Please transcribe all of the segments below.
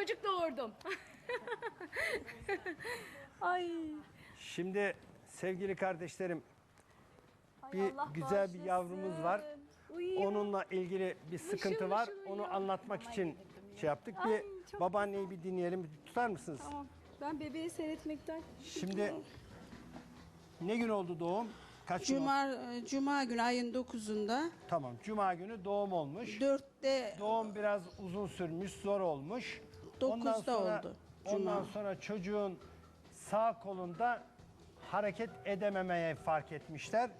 çocuk doğurdum. Ay. Şimdi sevgili kardeşlerim bir Allah güzel bir bağışlasın. yavrumuz var. Uyuyor. Onunla ilgili bir sıkıntı var. mışıl Onu anlatmak için şey yaptık. Ay, Bir babaanneyi bir dinleyelim. Bir tutar mısınız? Tamam. Ben bebeği seyretmekten Şimdi ne gün oldu doğum? Kaç gün oldu? Cuma, Cuma günü ayın 9'unda Tamam. Cuma günü doğum olmuş. 4'te Doğum biraz uzun sürmüş, zor olmuş. Dokuzda oldu, Ondan Cuma. sonra çocuğun sağ kolunda hareket edememeye fark etmişler.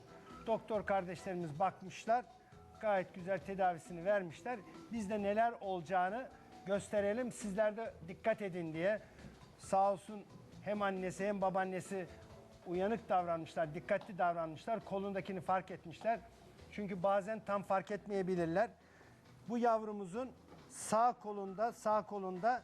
Doktor kardeşlerimiz bakmışlar. Gayet güzel tedavisini vermişler. Biz de neler olacağını gösterelim. Sizler de dikkat edin diye. Sağ olsun hem annesi hem babaannesi uyanık davranmışlar, dikkatli davranmışlar. Kolundakini fark etmişler. Çünkü bazen tam fark etmeyebilirler. Bu yavrumuzun sağ kolunda, sağ kolunda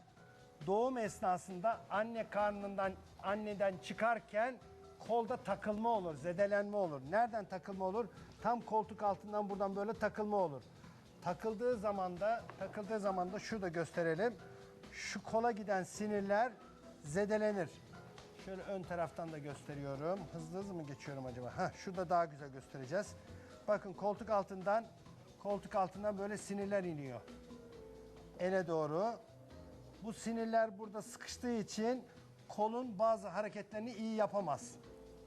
doğum esnasında anne karnından anneden çıkarken kolda takılma olur, zedelenme olur. Nereden takılma olur? Tam koltuk altından buradan böyle takılma olur. Takıldığı zaman da takıldığı zaman da şurada gösterelim. Şu kola giden sinirler zedelenir. Şöyle ön taraftan da gösteriyorum. Hızlı hızlı mı geçiyorum acaba? Ha, şurada daha güzel göstereceğiz. Bakın koltuk altından koltuk altından böyle sinirler iniyor. Ele doğru. Bu sinirler burada sıkıştığı için kolun bazı hareketlerini iyi yapamaz.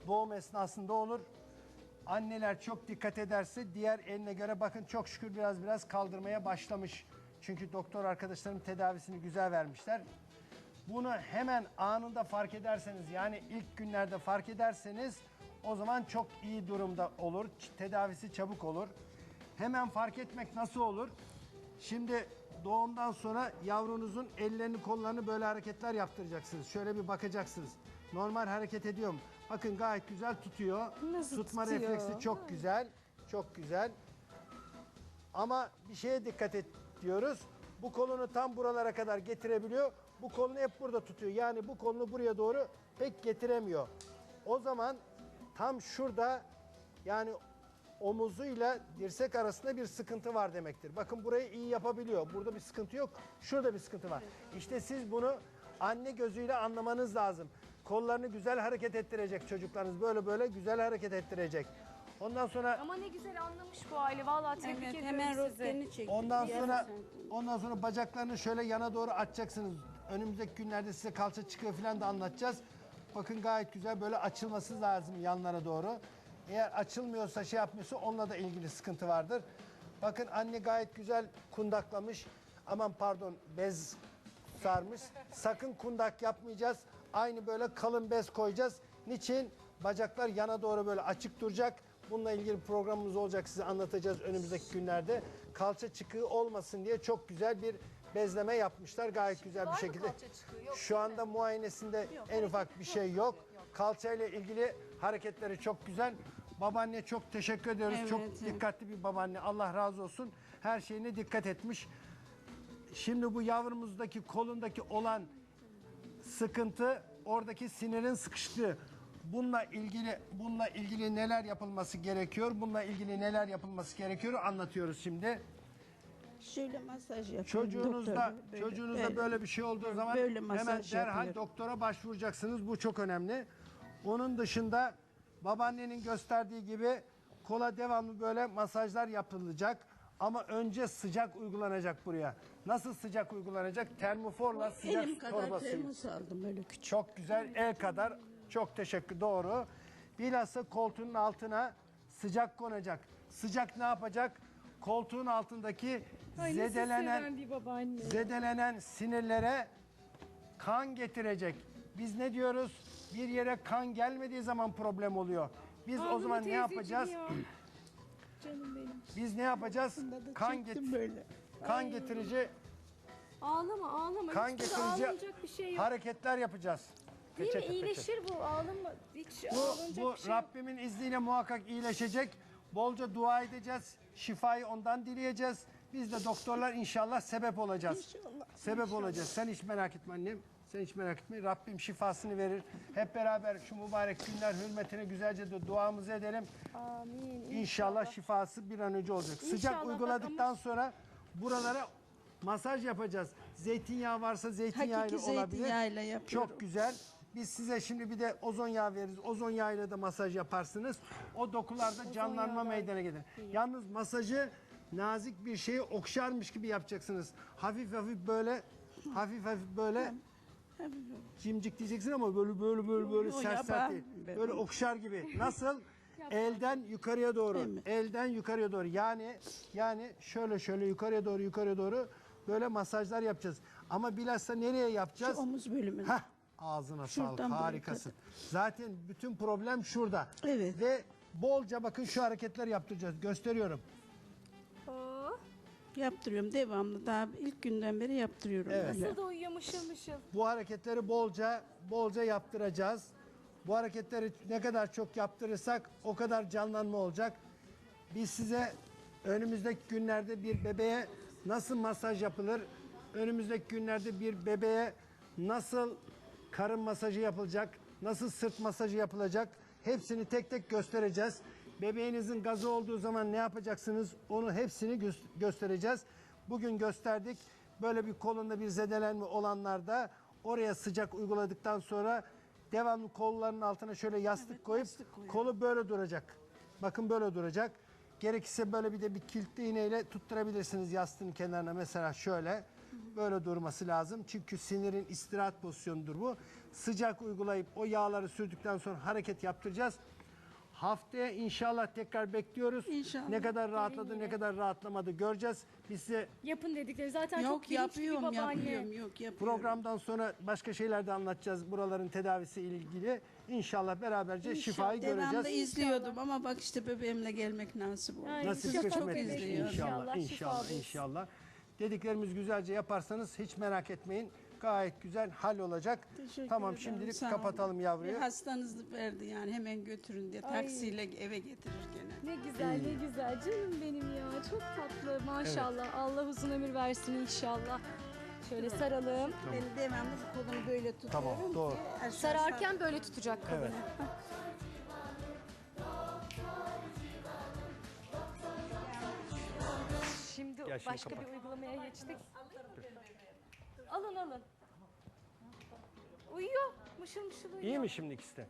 Doğum esnasında olur. Anneler çok dikkat ederse diğer eline göre bakın çok şükür biraz biraz kaldırmaya başlamış. Çünkü doktor arkadaşlarım tedavisini güzel vermişler. Bunu hemen anında fark ederseniz yani ilk günlerde fark ederseniz o zaman çok iyi durumda olur. Tedavisi çabuk olur. Hemen fark etmek nasıl olur? Şimdi doğumdan sonra yavrunuzun ellerini kollarını böyle hareketler yaptıracaksınız. Şöyle bir bakacaksınız. Normal hareket ediyor mu? Bakın gayet güzel tutuyor. Nasıl Tutma tutuyor? refleksi çok güzel. Çok güzel. Ama bir şeye dikkat et diyoruz. Bu kolunu tam buralara kadar getirebiliyor. Bu kolunu hep burada tutuyor. Yani bu kolunu buraya doğru pek getiremiyor. O zaman tam şurada yani omuzuyla dirsek arasında bir sıkıntı var demektir. Bakın burayı iyi yapabiliyor. Burada bir sıkıntı yok. Şurada bir sıkıntı var. İşte siz bunu anne gözüyle anlamanız lazım. Kollarını güzel hareket ettirecek çocuklarınız. Böyle böyle güzel hareket ettirecek. Ondan sonra Ama ne güzel anlamış bu aile. Vallahi tebrik evet, ediyorum hemen sizi. çektik. Ondan sonra ondan sonra bacaklarını şöyle yana doğru açacaksınız. Önümüzdeki günlerde size kalça çıkıyor falan da anlatacağız. Bakın gayet güzel böyle açılması lazım yanlara doğru. Eğer açılmıyorsa şey yapmıyorsa onunla da ilgili sıkıntı vardır. Bakın anne gayet güzel kundaklamış. Aman pardon bez sarmış. Sakın kundak yapmayacağız. Aynı böyle kalın bez koyacağız. Niçin? Bacaklar yana doğru böyle açık duracak. Bununla ilgili programımız olacak size anlatacağız önümüzdeki günlerde. Kalça çıkığı olmasın diye çok güzel bir bezleme yapmışlar gayet güzel var bir mı şekilde. kalça çıkığı? Yok, Şu anda muayenesinde en ufak bir şey yok. Kalçayla ilgili hareketleri çok güzel. Babaanne çok teşekkür ediyoruz. Evet, çok evet. dikkatli bir babaanne. Allah razı olsun. Her şeyine dikkat etmiş. Şimdi bu yavrumuzdaki kolundaki olan sıkıntı oradaki sinirin sıkıştığı. Bununla ilgili bununla ilgili neler yapılması gerekiyor? Bununla ilgili neler yapılması gerekiyor anlatıyoruz şimdi. Şöyle masaj yapıyor. Çocuğunuzda doktor, böyle, çocuğunuzda böyle, böyle. bir şey olduğu zaman Böyle hemen derhal yapılır. doktora başvuracaksınız. Bu çok önemli. Onun dışında babaannenin gösterdiği gibi kola devamlı böyle masajlar yapılacak. Ama önce sıcak uygulanacak buraya. Nasıl sıcak uygulanacak? Termoforla sıcak Elim kadar torbası. termos aldım böyle küçük. Çok güzel el kadar. Çok teşekkür doğru. Bilhassa koltuğun altına sıcak konacak. Sıcak ne yapacak? Koltuğun altındaki Ay, nasıl zedelenen seven bir babaanne. zedelenen sinirlere kan getirecek. Biz ne diyoruz? Bir yere kan gelmediği zaman problem oluyor. Biz o Ağlama zaman ne teyzeciğim yapacağız? ya. Canım benim. Biz ne yapacağız? da Kan çektim get böyle. kan getirici Ağlama ağlama. kan burada ağlanacak getirici bir şey yok. hareketler yapacağız. Değil mi? Peçete, peçete. İyileşir bu. Ağlama. Hiç Bu, ağlanacak bu bir şey yok. Rabbimin izniyle muhakkak iyileşecek. Bolca dua edeceğiz. Şifayı ondan dileyeceğiz. Biz de doktorlar inşallah sebep olacağız. İnşallah, Sebep olacağız. Sen hiç merak etme annem. Sen hiç merak etme. Rabbim şifasını verir. Hep beraber şu mübarek günler hürmetine güzelce de duamızı edelim. Amin. İnşallah şifası bir an önce olacak. Sıcak İnşallah. uyguladıktan sonra buralara Masaj yapacağız. Zeytinyağı varsa zeytinyağıyla Hakiki olabilir. zeytinyağıyla yapıyorum. Çok güzel. Biz size şimdi bir de ozon yağı veririz. Ozon yağıyla da masaj yaparsınız. O dokularda canlanma meydana gelir. Yalnız masajı nazik bir şeyi okşarmış gibi yapacaksınız. Hafif hafif böyle hafif hafif böyle cimcik diyeceksin ama böyle böyle böyle böyle Yo, sert sert değil. Böyle okşar gibi. Nasıl? Elden yukarıya doğru. Değil mi? Elden yukarıya doğru. Yani yani şöyle şöyle yukarıya doğru yukarıya doğru böyle masajlar yapacağız. Ama bilhassa nereye yapacağız? Şu omuz bölümünü. Heh, ağzına Şuradan sağlık. böyle Harikasın. Zaten bütün problem şurada. Evet. Ve bolca bakın şu hareketler yaptıracağız. Gösteriyorum. Yaptırıyorum devamlı. Daha ilk günden beri yaptırıyorum. Evet. nasıl da uyuyor mışıl mışıl. Bu hareketleri bolca bolca yaptıracağız. Bu hareketleri ne kadar çok yaptırırsak o kadar canlanma olacak. Biz size önümüzdeki günlerde bir bebeğe nasıl masaj yapılır? Önümüzdeki günlerde bir bebeğe nasıl karın masajı yapılacak? Nasıl sırt masajı yapılacak? Hepsini tek tek göstereceğiz. Bebeğinizin gazı olduğu zaman ne yapacaksınız? Onu hepsini gö- göstereceğiz. Bugün gösterdik. Böyle bir kolunda bir zedelenme olanlarda oraya sıcak uyguladıktan sonra devamlı kollarının altına şöyle yastık koyup yastık koyuyor. kolu böyle duracak. Bakın böyle duracak. Gerekirse böyle bir de bir kilitli iğneyle tutturabilirsiniz yastığın kenarına mesela şöyle. Böyle durması lazım. Çünkü sinirin istirahat pozisyonudur bu. Sıcak uygulayıp o yağları sürdükten sonra hareket yaptıracağız. Haftaya inşallah tekrar bekliyoruz. İnşallah. Ne kadar rahatladı, ne kadar rahatlamadı göreceğiz. Biz size Yapın dedikleri zaten çok Yok bilinçli bir yapıyorum babaanne. yapıyorum. Yok yapıyorum. programdan sonra başka şeyler de anlatacağız buraların tedavisi ilgili. İnşallah beraberce şifayı Devamlı göreceğiz. izliyordum ama bak işte bebeğimle gelmek nasip oldu. Ay, Nasip şifa kısmet izliyor. inşallah, şifa inşallah, bulsun. inşallah. Dediklerimiz güzelce yaparsanız hiç merak etmeyin. Gayet güzel hal olacak. Teşekkür tamam ederim, şimdilik sağ kapatalım olun. yavruyu. Bir hastanız verdi yani hemen götürün diye Ay. taksiyle eve getirirken. Ne güzel ne güzel canım benim ya. Çok tatlı maşallah. Allah uzun ömür versin inşallah. Şöyle saralım. Ben devamlı kolumu böyle tutuyorum Tamam, doğru. aşağı Sararken böyle tutacak kolunu. Evet. Şimdi Gel başka kapat. bir uygulamaya geçtik. Alın alın. Uyuyor. Mışıl mışıl uyuyor. İyi mi şimdi ikisi de?